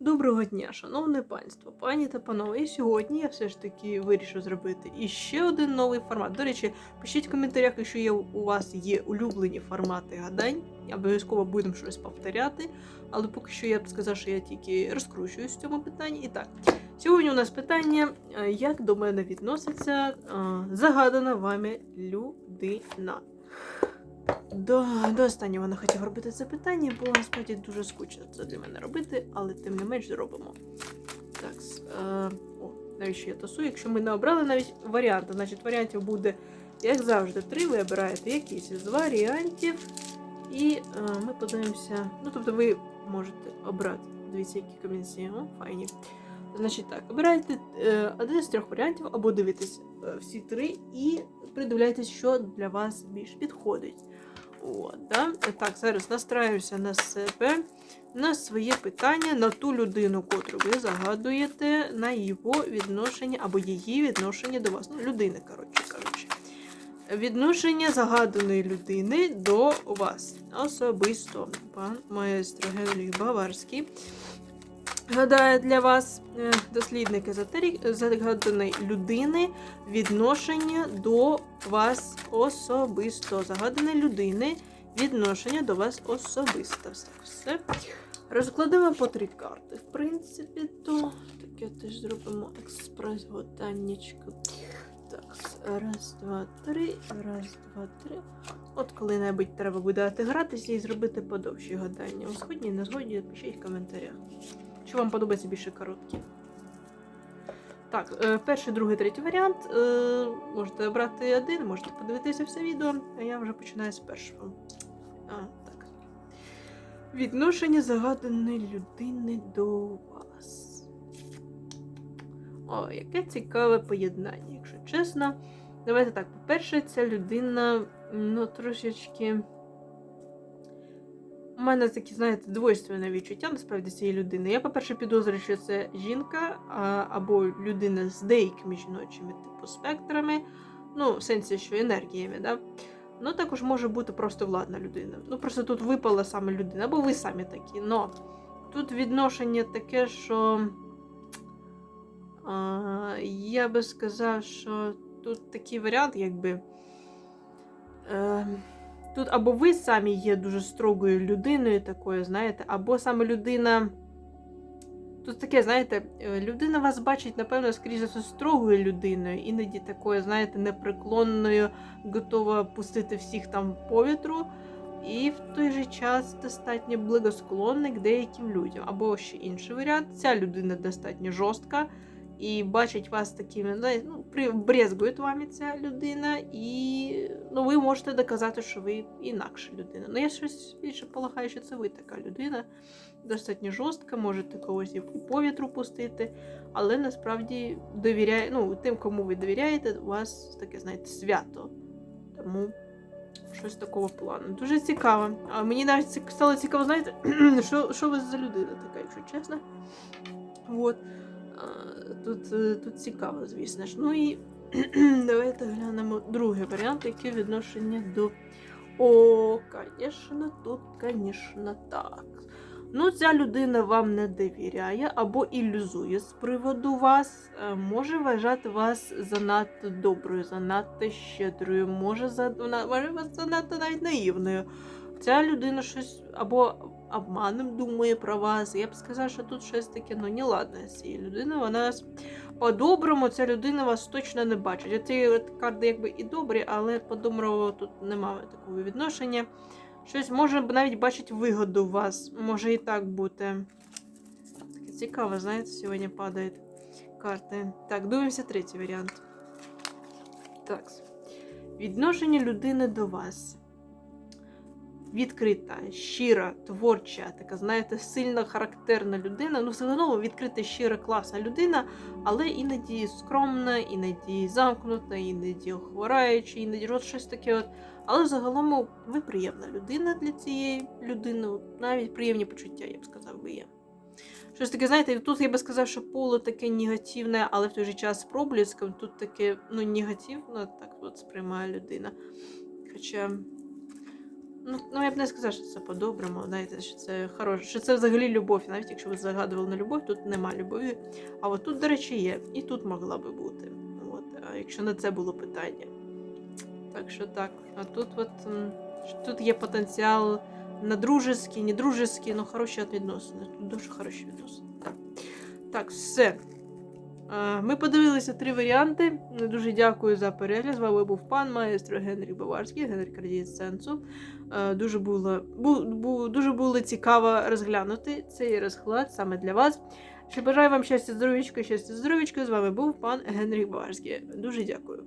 Доброго дня, шановне панство, пані та панове. І сьогодні я все ж таки вирішив зробити іще один новий формат. До речі, пишіть в коментарях, якщо є у вас є улюблені формати гадань. Обов'язково будемо щось повторяти. Але поки що я б сказав, що я тільки розкручуюсь в цьому питанні. І так, сьогодні у нас питання: е, як до мене відноситься е, загадана вами людина. До, до останнього не хотів робити це питання, бо насправді дуже скучно це для мене робити, але тим не менш зробимо. Так, е, о, навіщо я тасую? Якщо ми не обрали навіть варіанти, значить варіантів буде, як завжди, три. Ви обираєте якийсь із варіантів. І е, ми подивимося. Ну, тобто ви можете обрати. Дивіться, які комбінації. О, файні. Значить так, обирайте е, один з трьох варіантів, або дивитесь е, всі три і придивляйтесь, що для вас більш підходить. От, да? Так, зараз настраюся на себе, на своє питання, на ту людину, котру ви загадуєте, на його відношення або її відношення до вас. Ну, людини, коротше кажучи. Відношення загаданої людини до вас. Особисто пан маестро Генріх Баварський. Гадаю для вас е, дослідник загаданої людини відношення до вас особисто. Загаданої людини відношення до вас особисто. Все. Розкладемо по три карти. В принципі, то таке теж зробимо експрес-готаннячку. Так, раз, два, три, раз, два, три. От коли-небудь треба буде гратися і зробити подовші гадання. У згодні, не згодні, пишіть в коментарях. Чи вам подобається більше короткі? Так, е, перший, другий, третій варіант. Е, можете обрати один, можете подивитися все відео, а я вже починаю з першого. А, так. Відношення загаданої людини до вас. О, яке цікаве поєднання, якщо чесно. Давайте так, по-перше, ця людина, ну, трошечки. У мене такі, знаєте, двойственне відчуття насправді цієї людини. Я, по-перше, підозрюю, що це жінка або людина з деякими жіночими типу спектрами, ну, в сенсі, що енергіями, да? Ну, також може бути просто владна людина. Ну, просто тут випала саме людина, або ви самі такі. Но тут відношення таке, що а, я би сказав, що тут такий варіант, якби. Е, Тут або ви самі є дуже строгою людиною такою, знаєте, або саме людина. Тут таке, знаєте, е, людина вас бачить, напевно, скоріше за строгою людиною, іноді такою, знаєте, непреклонною, готова пустити всіх там по вітру, і в той же час достатньо благосклонний к деяким людям. Або ще інший варіант, ця людина достатньо жорстка і бачить вас такими, ну, при- брезгує вами ця людина, і ну, ви можете доказати, що ви інакша людина. Ну, я щось більше полагаю, що це ви така людина, достатньо жорстка, можете когось і по вітру пустити, але насправді довіряє, ну, тим, кому ви довіряєте, у вас таке, знаєте, свято. Тому щось такого плану. Дуже цікаво. А мені навіть стало цікаво, знаєте, що, що ви за людина така, якщо чесно. От. Тут, е, тут цікаво, звісно ж. Ну і давайте глянемо другий варіант, яке відношення до. О, звісно, тут, звісно, так. Ну, ця людина вам не довіряє або ілюзує з приводу вас, е, може вважати вас занадто доброю, занадто щедрою, може, за... вважає вас занадто навіть наївною. Ця людина щось або обманом думає про вас. Я б сказала, що тут щось таке ну, неладне з цією людиною. Вона по-доброму, ця людина вас точно не бачить. Ці карти якби і добрі, але по-доброму тут немає такого відношення. Щось може навіть бачить вигоду вас. Може і так бути. Таке цікаво, знаєте, сьогодні падають карти. Так, дивимося третій варіант. Так. Відношення людини до вас. Відкрита, щира, творча, така, знаєте, сильна, характерна людина. Ну, одно відкрита, щира, класна людина, але іноді скромна, іноді замкнута, іноді хвораюча, іноді от щось таке. От. Але загалом ви приємна людина для цієї людини. Навіть приємні почуття, я б сказав би є. Щось таке, знаєте, тут я би сказав, що поле таке негативне, але в той же час з проблиском тут таке ну, негативно, так от сприймає людина. Хоча Ну, ну я б не сказала, що це по-доброму, знаєте, що це хороше, що це взагалі любов. Навіть якщо ви загадували на любов, тут нема любові. А от тут, до речі, є. І тут могла би бути. От, якщо на це було питання. Так що так. А тут от тут є потенціал на дружеські, не дружеські, ну хороші відносини. Тут дуже хороші відносини. Так все. Ми подивилися три варіанти. Дуже дякую за перегляд. З вами був пан маестро Генрік Баварський, Генрі Крадієць Сенсу. Дуже було, бу, бу, дуже було цікаво розглянути цей розклад саме для вас. Ще бажаю вам щастя, здоровічка, щастя, здоров'ячка. З вами був пан Генрік Баварський. Дуже дякую.